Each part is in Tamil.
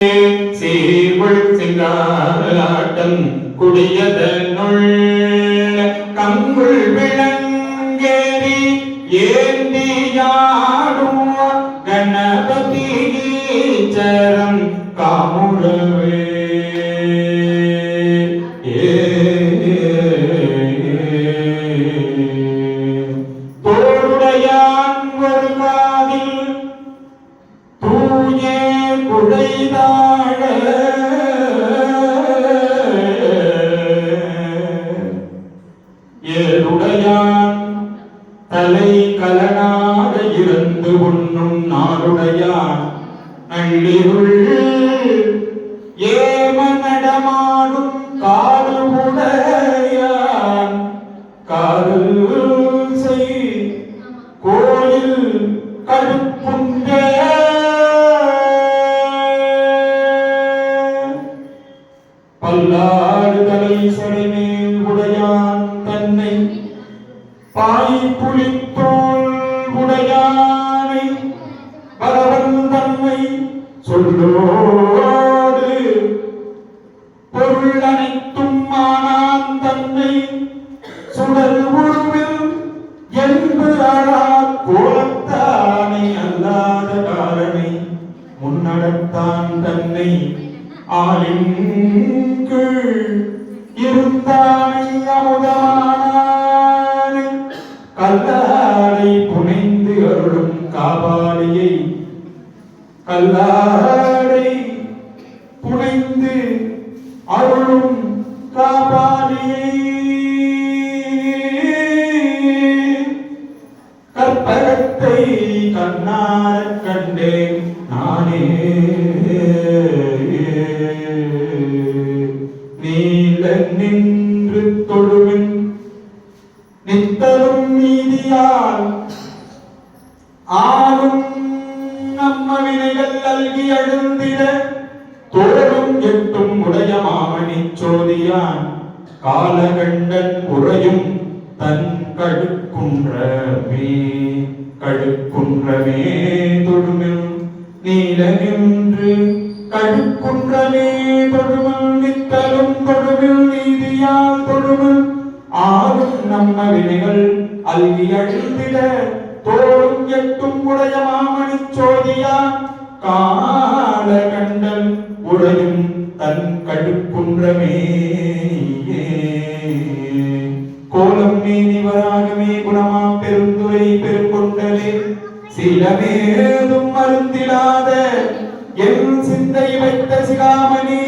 சீர்குள் சிங்காட்டம் குடியதனுள் கங்குள் விளங்கேறி ஏந்தியாடும் கணபதி சரம் காமுழவே தோளுடையான் ஒரு காதில் புகைதாழ ஏழுடையான் தலை கலனாக இருந்து உண்ணும் நாளுடையான் நள்ளிருள் ஏம நடமாடும் காது உடையான் காதல் செய் கோயில் கடுப்பும் பல்லாடு தலை சடைமேல் உடையான் தன்னை. பாய் புலித்தோல் உடையானை பலவன் தன்மை சொல்லோடு. பொருள் அனைத்தும் ஆனான் தன்னை சுடர் உருவில் என்று அழா கோலத்தானை அல்லாத காரணை முன்னடத்தான் தன்னை ஆளின் கீழ் இருந்தானை அமுதமானானை கல்லாடை புனைந்து அருளும் காபாலியை கல்லாடை புனைந்து அருளும் காபாலியை கற்பகத்தை கண்ணார கண்டேன் நானே. நீல நின்று தொழுவின் நித்தரும் நீதியால் ஆளும் நம்ம வினைகள் அல்கி அழுந்திட தோழும் எட்டும் உடைய மாமணி சோதியான் காலகண்டன் உறையும் தன் கடுக்குன்றமே கடுக்குன்றமே தொழுமில் நீல நின்று கடுக்குன்றமே தொழுமில் நித்தலும் தொழுமில் நீதியால் தொழுமில் ஆளும் நம்ம வினைகள் அல்கி அழிந்திட தோளும் எட்டும் உடைய மாமணி சோதியா கால கண்டல் உடையும் தன் கடுக்குன்றமே. கோலம் நீதிவராகமே குணமாம் பெருந்துரை பெருங்கொண்டலே என் சிந்தை வைத்த சிகாமணி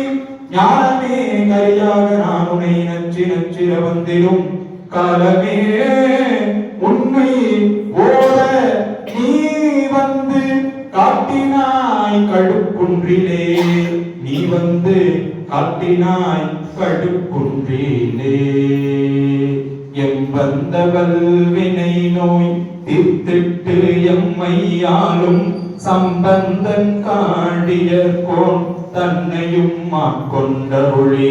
ஞானமே கரியாக நான் உனை நச்சி நச்சிர வந்திடும். காலமே உண்மை ஓட நீ வந்து காட்டினாய் கடுக்குன்றிலே. நீ வந்து காட்டினாய் கடுக்குன்றிலே. எம்பந்த வினை நோய் தீர்த்திட்டு எம்மையாலும் சம்பந்தன் காடியர்கோன் தன்னையும் மாக்கொண்டருளி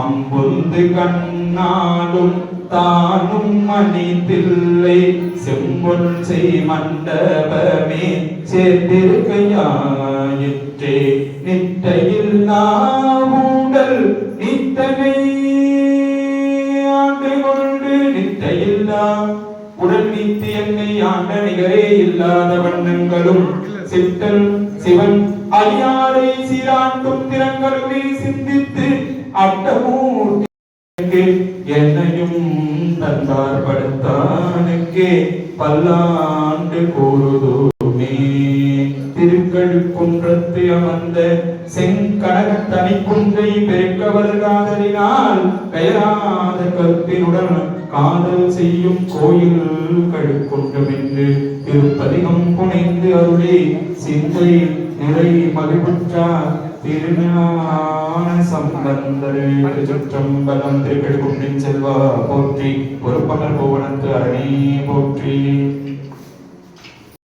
அம்புந்து கண்ணாலும் தானும் மணிதில்லை செம்பொன் செய் மண்டபமே சேர்த்திருக்கையாயிற்றே நிட்டையில் நாவுடல் நித்தனை ஆண்டு கொண்டு நித்தையில்லா உடல் நீத்தி என்னை ஆண்ட நிகரே இல்லாத வண்ணங்களும் சித்தல் சிவன் அழியாரை சீராண்டும் திறங்களுமே சிந்தித்து அட்டமூர்த்தி என்னையும் தந்தார் படுத்தானுக்கே பல்லாண்டு கூறுதோ திருக்கழுக்குன்றத்து அமர்ந்த செங்கனக தனிக்குன்றை பெருக்க வருகாதலினால் பெயராத கற்பினுடன் காதல் செய்யும் கோயில் கழுக்குன்றம் என்று திருப்பதிகம் புனைந்து அருளே. சிந்தை நிறை மகிழ்வுற்றார் திருஞான சம்பந்தரே. திருச்சிற்றம்பலம் திருக்கழுக்குன்றின் செல்வா போற்றி பொறுப்பனர் கோவணத்து அரணி போற்றி.